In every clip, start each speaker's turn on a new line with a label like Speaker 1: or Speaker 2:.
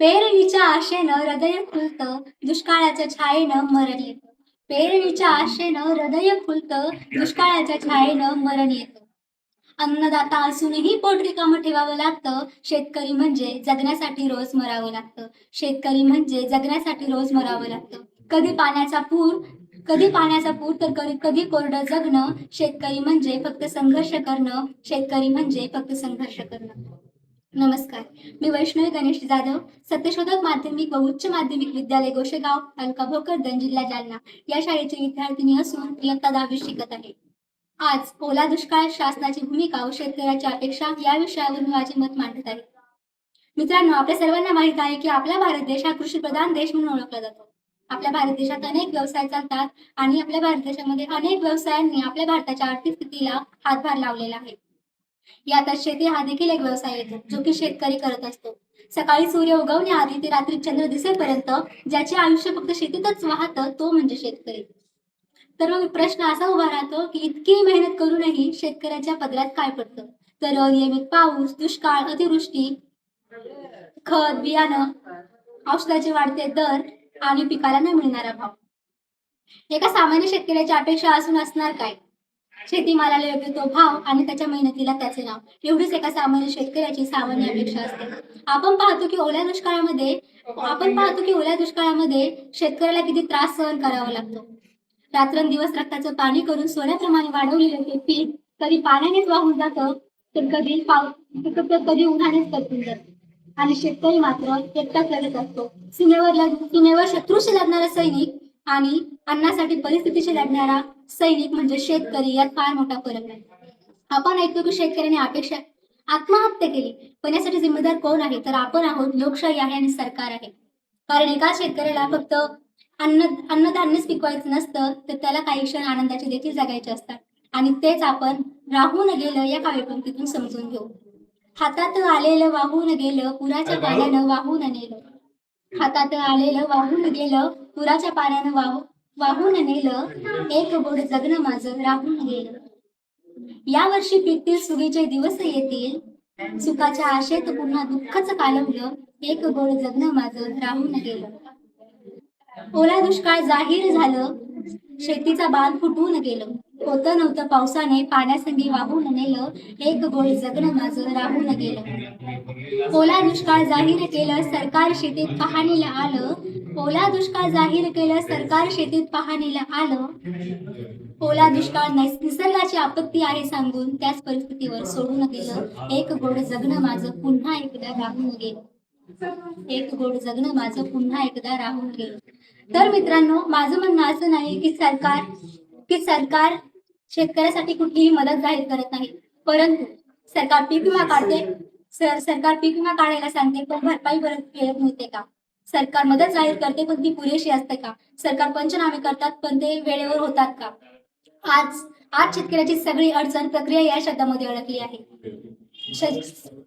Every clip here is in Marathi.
Speaker 1: पेरणीच्या आशेनं हृदय फुलतं दुष्काळाच्या छायेनं मरण येतं. पेरणीच्या आशेनं हृदय फुलतं दुष्काळाच्या छायेनं मरण येतं. अन्नदाता असूनही पोट रिकामं ठेवावं लागतं. शेतकरी म्हणजे जगण्यासाठी रोज मरावं लागतं. शेतकरी म्हणजे जगण्यासाठी रोज मरावं लागतं. कधी पाण्याचा पूर कधी पाण्याचा पूर तर कधी कधी कोरडं जगणं. शेतकरी म्हणजे फक्त संघर्ष करणं. शेतकरी म्हणजे फक्त संघर्ष करणं. नमस्कार. मी वैष्णवी गणेश जाधव सत्यशोधक माध्यमिक व उच्च माध्यमिक विद्यालय गोशेगाव तालुका भोकरदन जिल्हा जालना. या शाळेची विद्यार्थिनी असून इयत्ता दहावी शिकत आहे. आज ओला दुष्काळ शासनाची भूमिका व शेतकऱ्याची अपेक्षा या विषयावर मी माझे मत मांडत आहे. मित्रांनो आपल्या सर्वांना माहीत आहे की आपला भारत देश हा कृषी प्रधान देश म्हणून ओळखला जातो. आपल्या भारत देशात अनेक व्यवसाय चालतात आणि आपल्या भारत देशामध्ये अनेक व्यवसायांनी आपल्या भारताच्या आर्थिक स्थितीला हातभार लावलेला आहे. यातच शेती हा देखील एक व्यवसाय येतो जो की शेतकरी करत असतो. सकाळी सूर्य उगवण्याआधी ते रात्री चंद्र दिसेपर्यंत ज्याचे आयुष्य फक्त शेतीतच वाहतं तो म्हणजे शेतकरी. तर मग प्रश्न असा उभा राहतो की इतकी मेहनत करूनही शेतकऱ्याच्या पदरात काय पडतं? तर अनियमित पाऊस दुष्काळ अतिवृष्टी खत बियाणं औषधाचे वाढते दर आणि पिकाला न मिळणारा भाव. एका सामान्य शेतकऱ्याची अपेक्षा असून असणार काय? शेतीमालाला योग्य तो भाव आणि त्याच्या मेहनतीला त्याचे नाव. एवढीच एका सामान्य शेतकऱ्याची सामान्य अपेक्षा असते. आपण पाहतो की ओल्या दुष्काळामध्ये आपण पाहतो की ओल्या दुष्काळामध्ये शेतकऱ्याला किती त्रास सहन करावा लागतो. रात्रंदिवस रक्ताचं पाणी करून सोन्याप्रमाणे वाढवलेलं ते पीक कधी पाण्यानेच वाहून जातं तर कधी पाऊस तर कधी उन्हानेच करपून जातं. आणि शेतकरी मात्र एकटाच लढत असतो. सीमेवर सीमेवर शत्रूशी लढणारा सैनिक आणि अन्नासाठी परिस्थितीशी लढणारा सैनिक म्हणजे शेतकरी यात फार मोठा फरक आहे. आपण ऐकतो की शेतकऱ्याने अपेक्षा आत्महत्या केली पण यासाठी जिम्मेदार कोण आहे? तर आपण आहोत लोकशाही आहे आणि सरकार आहे. कारण एका शेतकऱ्याला फक्त अन्न अन्नधान्यच पिकवायचं नसतं तर त्याला काही क्षण आनंदाचे देखील जगायचे असतात. आणि तेच आपण राहून गेलं या काव्यपंक्तीतून समजून घेऊ. हातात आलेलं वाहून गेलं पुराच्या पाण्यानं वाहून नेलं. हातात आलेलं वाहून गेलं पुराच्या पाण्यानं वाहू वाहून नेलं एक गोड जगणं माझं राहून गेलं. या वर्षी पिकतील सुगीचे दिवस येतील. सुखाच्या आशेत पुन्हा दुःखच कालवलं एक गोड जगणं माझं राहून गेलं. ओला दुष्काळ जाहीर झालं शेतीचा बांध फुटून गेलं. होतं नव्हतं पावसाने पाण्यासंगी वाहून नेलं एक गोळ जगणं माझं राहून गेलं. ओला दुष्काळ जाहीर केलं सरकार शेतीत पाहणीला आलं ओला दुष्काळ जाहीर केलं सरकार शेतीत पाहणीला आलं? ओला दुष्काळ निसर्गाची आपत्ती आहे सांगून त्याच परिस्थितीवर सोडून गेलं एक गोड जगणं माझं पुन्हा एकदा राहून गेलं. एक गोड जगणं माझं पुन्हा एकदा राहून गेलं. तर मित्रांनो माझं म्हणणं असं नाही की सरकार की सरकार शेतकऱ्यासाठी कुठलीही मदत जाहीर करत नाही. परंतु सरकार पीक विमा काढते. सर सरकार पीक विमा काढायला सांगते पण भरपाई परत मिळत नव्हते का? सरकार मदत जाहीर करते पण ती पुरेशी असते का? सरकार पंचनामे करतात पण ते वेळेवर होतात का? आज आज शेतकऱ्याची सगळी अडचण प्रक्रिया या शब्दामध्ये अडकली आहे.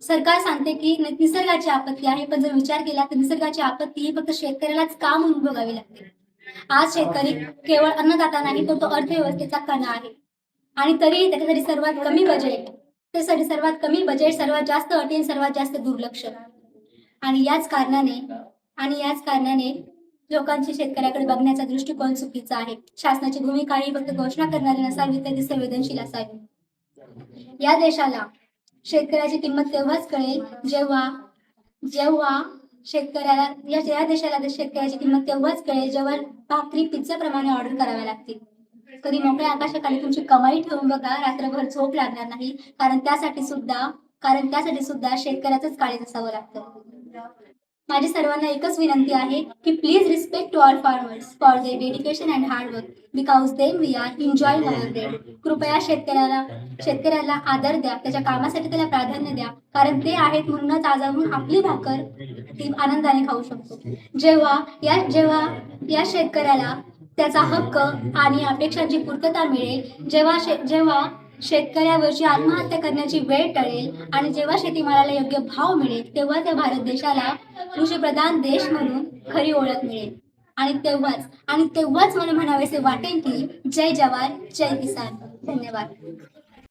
Speaker 1: सरकार सांगते की निसर्गाची आपत्ती आहे पण जर विचार केला तर निसर्गाची आपत्ती ही फक्त शेतकऱ्यालाच का म्हणून भोगावी लागते. आज शेतकरी केवळ अन्नदाता नाही तर तो अर्थव्यवस्थेचा कणा आहे. आणि तरीही त्याच्यासाठी सर्वात कमी बजेट त्यासाठी सर्वात कमी बजेट सर्वात जास्त अटी आणि सर्वात जास्त दुर्लक्ष. आणि याच कारणाने आणि याच कारणाने लोकांची शेतकऱ्याकडे बघण्याचा दृष्टिकोन चुकीचा आहे. शासनाची भूमिका ही फक्त घोषणा करणारी नसावी तर ती संवेदनशील असावी. या देशाला शेतकऱ्याची किंमत तेव्हाच कळेल जेव्हा जेव्हा शेतकऱ्याला या या देशाला शेतकऱ्याची किंमत तेव्हाच कळेल जेव्हा भाकरी पिझ्झा प्रमाणे ऑर्डर कराव्या लागतील. कधी मोकळ्या आकाशाखाली तुमची कमाई ठेवून बघा रात्रभर झोप लागणार नाही कारण त्यासाठी सुद्धा कारण त्यासाठी सुद्धा शेतकऱ्याचंच काळीज असावं लागतं. माझी सर्वांना एकच विनंती आहे की please respect to all farmers for their dedication and hard work because them we are enjoy कृपया शेतकऱ्याला शेतकऱ्याला आदर द्या त्याच्या कामासाठी त्याला प्राधान्य द्या. कारण ते आहेत म्हणूनच आज आपण आपली भाकर ती आनंदाने खाऊ शकतो. जेव्हा या जेव्हा या शेतकऱ्याला त्याचा हक्क आणि अपेक्षांची पूर्तता मिळेल जेव्हा शे जेव्हा शेतकऱ्यावरची आत्महत्या करण्याची वेळ टळेल आणि जेव्हा शेतीमालाला योग्य भाव मिळेल तेव्हा त्या भारत देशाला कृषीप्रधान देश म्हणून खरी ओळख मिळेल. आणि तेव्हाच आणि तेव्हाच मला म्हणावेसे वाटेल की जय जवान जय किसान. धन्यवाद.